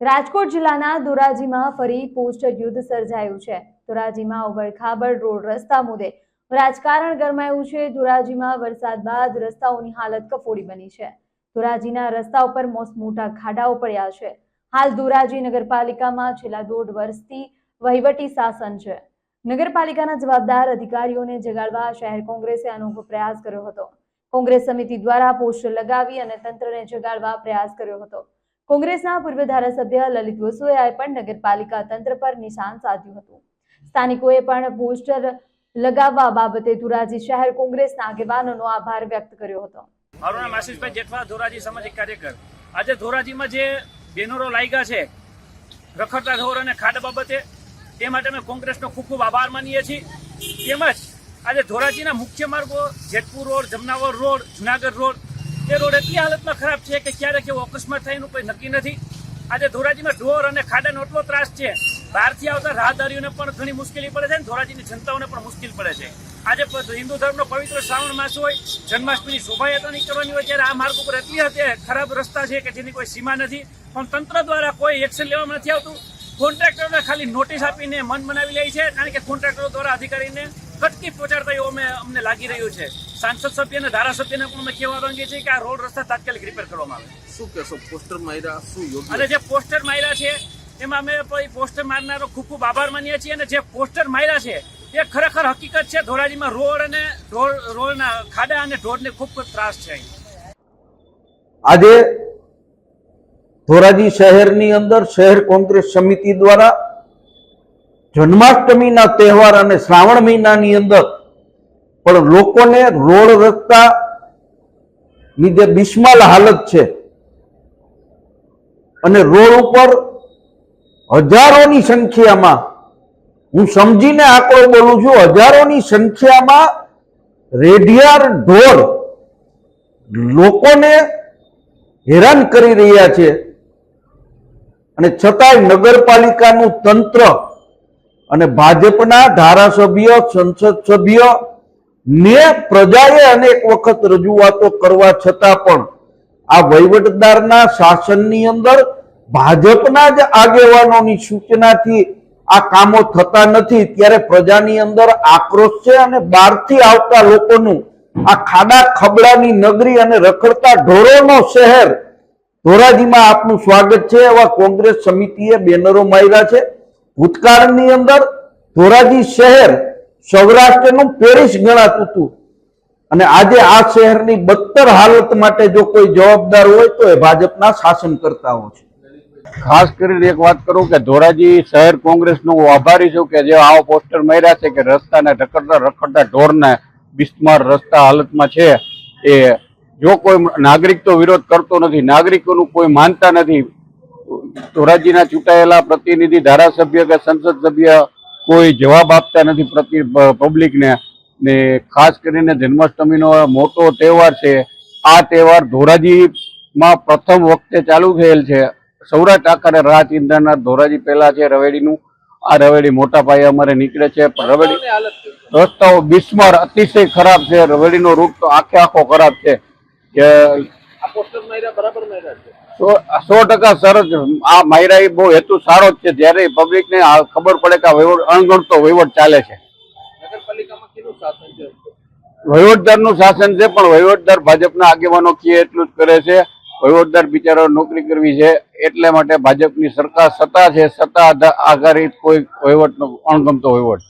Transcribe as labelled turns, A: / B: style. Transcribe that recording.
A: રાજકોટ જિલ્લાના ધોરાજીમાં ફરી પોસ્ટર યુદ્ધ સર્જાયું છે. ધોરાજીમાં ઉબડખાબડ રોડ રસ્તા મુદ્દે રાજકારણ ગરમાયું છે. ધોરાજીમાં વરસાદ બાદ રસ્તાઓની હાલત કફોડી બની છે. ધોરાજીના રસ્તા ઉપર મોટા ખાડાઓ પડ્યા છે. હાલ ધોરાજી નગરપાલિકામાં છેલ્લા દોઢ વર્ષથી વહીવટી શાસન છે. નગરપાલિકાના જવાબદાર અધિકારીઓને જગાડવા શહેર કોંગ્રેસે અનોખો પ્રયાસ કર્યો હતો. કોંગ્રેસ સમિતિ દ્વારા પોસ્ટર લગાવી અને તંત્રને જગાડવા પ્રયાસ કર્યો હતો. કોંગ્રેસના પૂર્વ ધારાસભ્ય લલિત વસુએ પણ નગરપાલિકા તંત્ર પર નિશાન સાધ્યું હતું. સ્થાનિકોએ પણ પોસ્ટર લગાવવા બાબતે ધોરાજી શહેર કોંગ્રેસના આગેવાનોનો આભાર વ્યક્ત કર્યો હતો.
B: મારું નામ આશીષભાઈ જેઠવા, ધોરાજી સામાજિક કાર્યકર. આજે ધોરાજીમાં જે બેનરો લાગ્યા છે, રખડતા ઢોર અને ખાડ બાબતે, તે માટે અમે કોંગ્રેસનો ખૂબ ખૂબ આભાર માનીએ છીએ. તેમજ આજે ધોરાજીના મુખ્ય માર્ગો, Jetpur road, Jamnavad road, Junagadh road તે રોડ એટલી હાલતમાં ખરાબ છે કે ક્યારેક એવો અકસ્માત થાય એનું કોઈ નક્કી નથી. આજે ધોરાજીમાં ઢોર અને ખાડાનો એટલો ત્રાસ છે. બહારથી આવતા રાહદારીઓને પણ ઘણી મુશ્કેલી પડે છે અને ધોરાજીની જનતાઓને પણ મુશ્કેલ પડે છે. આજે હિન્દુ ધર્મનો પવિત્ર શ્રાવણ માસ હોય, જન્માષ્ટમીની શોભાયાત્રા નીકળવાની હોય ત્યારે આ માર્ગ ઉપર એટલી હદે ખરાબ રસ્તા છે કે જેની કોઈ સીમા નથી. પણ તંત્ર દ્વારા કોઈ એક્શન લેવામાં નથી આવતું. કોન્ટ્રાક્ટરોને ખાલી નોટિસ આપીને મન મનાવી લે છે. કારણ કે કોન્ટ્રાક્ટરો દ્વારા અધિકારીને કટકી પહોંચાડતા એવું અમે અમને લાગી રહ્યું છે. સાંસદ સભ્ય અને ધારાસભ્યને પણ અમે કહેવા માંગીએ છીએ કે આ રોડ રસ્તા તાત્કાલિક રિપેર કરવામાં આવે.
C: શું કહેશો પોસ્ટર માર્યા શું યોગ્ય?
B: અને જે પોસ્ટર માર્યા છે એમાં અમે પોસ્ટર મારનારો ખૂબ ખૂબ આભાર માનીએ છીએ અને જે પોસ્ટર માર્યા છે એ ખરેખર હકીકત છે ધોરાજીમાં રોડ અને રોડના ખાડા અને ઢોરને ખૂબ ખૂબ ત્રાસ છે
D: આજે ધોરાજી શહેરની અંદર શહેર કોંગ્રેસ સમિતિ દ્વારા જન્માષ્ટમીના તહેવાર અને શ્રાવણ મહિનાની અંદર પણ લોકોને રોડ રસ્તા ની જે બિસ્માલ હાલત છે. અને રોડ ઉપર હજારોની સંખ્યામાં, હું સમજીને આંકડો બોલું છું, હજારોની સંખ્યામાં રેઢિયાર ઢોર લોકોને હેરાન કરી રહ્યા છે. અને છતાંય નગરપાલિકાનું તંત્ર અને ભાજપના ધારાસભ્ય, સંસદ સભ્ય ને પ્રજાએ અનેક વખત રજૂઆતો કરવા છતાં પણ આ વહીવટદારના શાસનની અંદર ભાજપના જ આગેવાનોની સૂચનાથી આ કામો થતા નથી. ત્યારે પ્રજાની અંદર આક્રોશ છે અને બહારથી આવતા લોકોનું આ ખાડા ખબડાની નગરી અને રખડતા ઢોરોનો શહેર ધોરાજીમાં આપનું સ્વાગત છે. એવા કોંગ્રેસ સમિતિએ બેનરો માર્યા છે. ભૂતકાળની અંદર ધોરાજી શહેર સૌરાષ્ટ્રનું પેરિસ ગણાતું હતું. અને આજે આ શહેરની બદતર હાલત માટે જો કોઈ જવાબદાર હોય તો એ ભાજપના શાસનકર્તાઓ છે.
E: ખાસ કરીને એક વાત કરું કે ધોરાજી શહેર કોંગ્રેસનો હું આભારી છું કે જે આવો પોસ્ટર માર્યા છે કે રસ્તાને રખડતા રખડતા ઢોરને બિસ્માર રસ્તા હાલતમાં છે. એ જો કોઈ નાગરિક તો વિરોધ કરતો નથી, નાગરિકોનું કોઈ માનતા નથી. ધોરાજીના ચૂંટાયેલા પ્રતિનિધિ ધારાસભ્ય કે સંસદ સભ્ય કોઈ જવાબ આપતા નથી પ્રતિ પબ્લિકને ને ખાસ કરીને જન્માષ્ટમીનો મોટો તહેવાર છે. આ તહેવાર ધોરાજીમાં પ્રથમ વખતે ચાલુ થયેલ છે. સૌરાષ્ટ્ર આખરે રાત ઇંધણના ધોરાજી પહેલા છે રવેડીનું. આ રવેડી મોટા પાયે અમારે નીકળે છે. રવેડી? રસ્તાઓ બિસ્માર અતિશય ખરાબ છે. રવેડીનો રૂપ તો આખે આખો ખરાબ છે. કે
C: આ પોસ્ટર માર્યા બરાબર માર્યા છે.
E: સો સો ટકા સરસ આ માયરા એ બહુ હેતુ સારો જ છે. જયારે પબ્લિકને આ ખબર પડે કે વહીવટ અણગણતો વહીવટ ચાલે છે.
C: નગરપાલિકામાં કેનું શાસન છે?
E: શાસન છે પણ વહીવટદાર ભાજપના આગેવાનો કીએ એટલું જ કરે છે. વહીવટદાર બિચારો નોકરી કરવી છે એટલે માટે ભાજપની સરકાર સત્તા છે. સત્તા આધારિત કોઈ વહીવટનો અણગમતો વહીવટ.